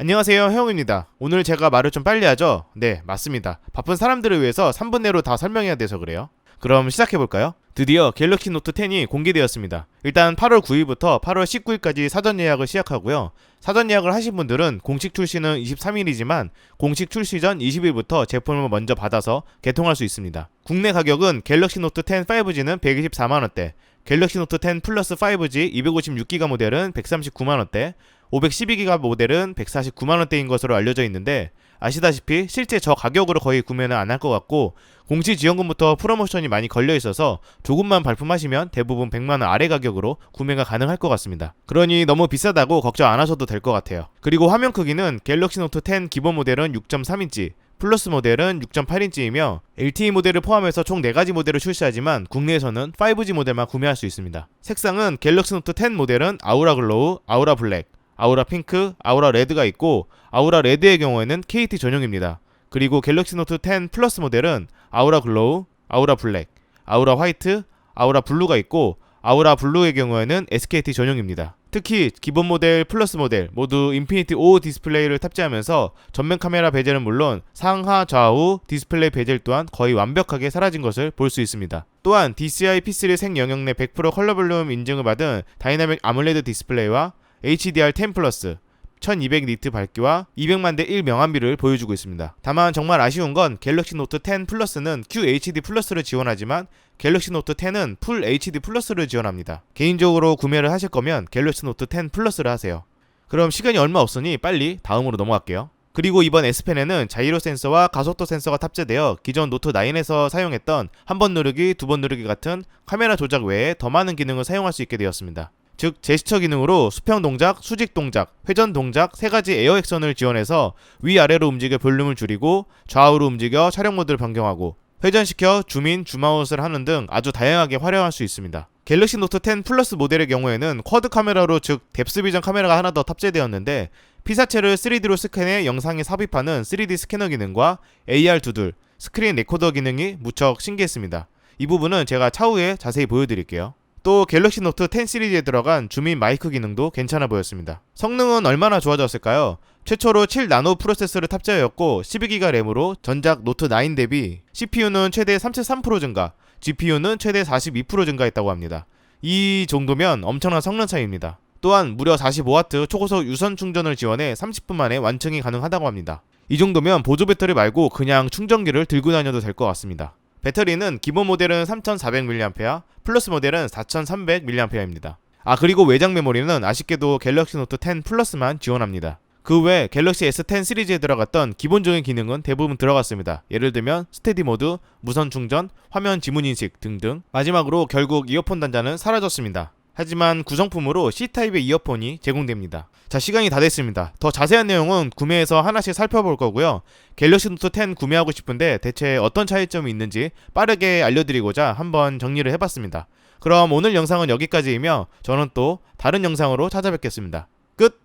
안녕하세요 형입니다. 오늘 제가 말을 좀 빨리 하죠? 네 맞습니다. 바쁜 사람들을 위해서 3분 내로 다 설명해야 돼서 그래요. 그럼 시작해볼까요? 드디어 갤럭시 노트 10이 공개되었습니다. 일단 8월 9일부터 8월 19일까지 사전 예약을 시작하고요. 사전 예약을 하신 분들은 공식 출시는 23일이지만 공식 출시 전 20일부터 제품을 먼저 받아서 개통할 수 있습니다. 국내 가격은 갤럭시 노트 10 5G는 124만원대 갤럭시 노트 10 플러스 5G 256기가 모델은 139만원대 512기가 모델은 149만원대인 것으로 알려져 있는데 아시다시피 실제 저 가격으로 거의 구매는 안 할 것 같고 공시 지원금부터 프로모션이 많이 걸려 있어서 조금만 발품하시면 대부분 100만원 아래 가격으로 구매가 가능할 것 같습니다. 그러니 너무 비싸다고 걱정 안 하셔도 될 것 같아요. 그리고 화면 크기는 갤럭시 노트 10 기본 모델은 6.3인치, 플러스 모델은 6.8인치이며 LTE 모델을 포함해서 총 4가지 모델을 출시하지만 국내에서는 5G 모델만 구매할 수 있습니다. 색상은 갤럭시 노트 10 모델은 아우라 글로우, 아우라 블랙, 아우라 핑크, 아우라 레드가 있고 아우라 레드의 경우에는 KT 전용입니다. 그리고 갤럭시 노트 10 플러스 모델은 아우라 글로우, 아우라 블랙, 아우라 화이트, 아우라 블루가 있고 아우라 블루의 경우에는 SKT 전용입니다. 특히 기본 모델, 플러스 모델 모두 인피니티 5 디스플레이를 탑재하면서 전면 카메라 베젤은 물론 상하 좌우 디스플레이 베젤 또한 거의 완벽하게 사라진 것을 볼 수 있습니다. 또한 DCI P3 생 영역 내 100% 컬러 블룸 인증을 받은 다이나믹 아몰레드 디스플레이와 HDR10 플러스 1200 니트 밝기와 200만 대 1 명암비를 보여주고 있습니다. 다만 정말 아쉬운 건 갤럭시 노트 10 플러스는 QHD 플러스를 지원하지만 갤럭시 노트 10은 풀 HD 플러스를 지원합니다. 개인적으로 구매를 하실 거면 갤럭시 노트 10 플러스를 하세요. 그럼 시간이 얼마 없으니 빨리 다음으로 넘어갈게요. 그리고 이번 S펜에는 자이로 센서와 가속도 센서가 탑재되어 기존 노트 9에서 사용했던 한 번 누르기, 두 번 누르기 같은 카메라 조작 외에 더 많은 기능을 사용할 수 있게 되었습니다. 즉 제스처 기능으로 수평 동작, 수직 동작, 회전 동작 세 가지 에어 액션을 지원해서 위아래로 움직여 볼륨을 줄이고 좌우로 움직여 촬영 모드를 변경하고 회전시켜 줌인, 줌아웃을 하는 등 아주 다양하게 활용할 수 있습니다. 갤럭시 노트 10 플러스 모델의 경우에는 쿼드 카메라로 즉 뎁스 비전 카메라가 하나 더 탑재되었는데 피사체를 3D로 스캔해 영상에 삽입하는 3D 스캐너 기능과 AR 두들, 스크린 레코더 기능이 무척 신기했습니다. 이 부분은 제가 차후에 자세히 보여드릴게요. 또 갤럭시 노트 10 시리즈에 들어간 줌인 마이크 기능도 괜찮아 보였습니다. 성능은 얼마나 좋아졌을까요? 최초로 7나노 프로세서를 탑재하였고 12기가 램으로 전작 노트 9 대비 CPU는 최대 33% 증가, GPU는 최대 42% 증가했다고 합니다. 이 정도면 엄청난 성능 차이입니다. 또한 무려 45W 초고속 유선 충전을 지원해 30분 만에 완충이 가능하다고 합니다. 이 정도면 보조 배터리 말고 그냥 충전기를 들고 다녀도 될 것 같습니다. 배터리는 기본 모델은 3400mAh, 플러스 모델은 4300mAh입니다. 아 그리고 외장 메모리는 아쉽게도 갤럭시 노트 10 플러스만 지원합니다. 그 외 갤럭시 S10 시리즈에 들어갔던 기본적인 기능은 대부분 들어갔습니다. 예를 들면 스테디 모드, 무선 충전, 화면 지문 인식 등등. 마지막으로 결국 이어폰 단자는 사라졌습니다. 하지만 구성품으로 C타입의 이어폰이 제공됩니다. 자, 시간이 다 됐습니다. 더 자세한 내용은 구매해서 하나씩 살펴볼 거고요. 갤럭시 노트 10 구매하고 싶은데 대체 어떤 차이점이 있는지 빠르게 알려드리고자 한번 정리를 해봤습니다. 그럼 오늘 영상은 여기까지이며 저는 또 다른 영상으로 찾아뵙겠습니다. 끝!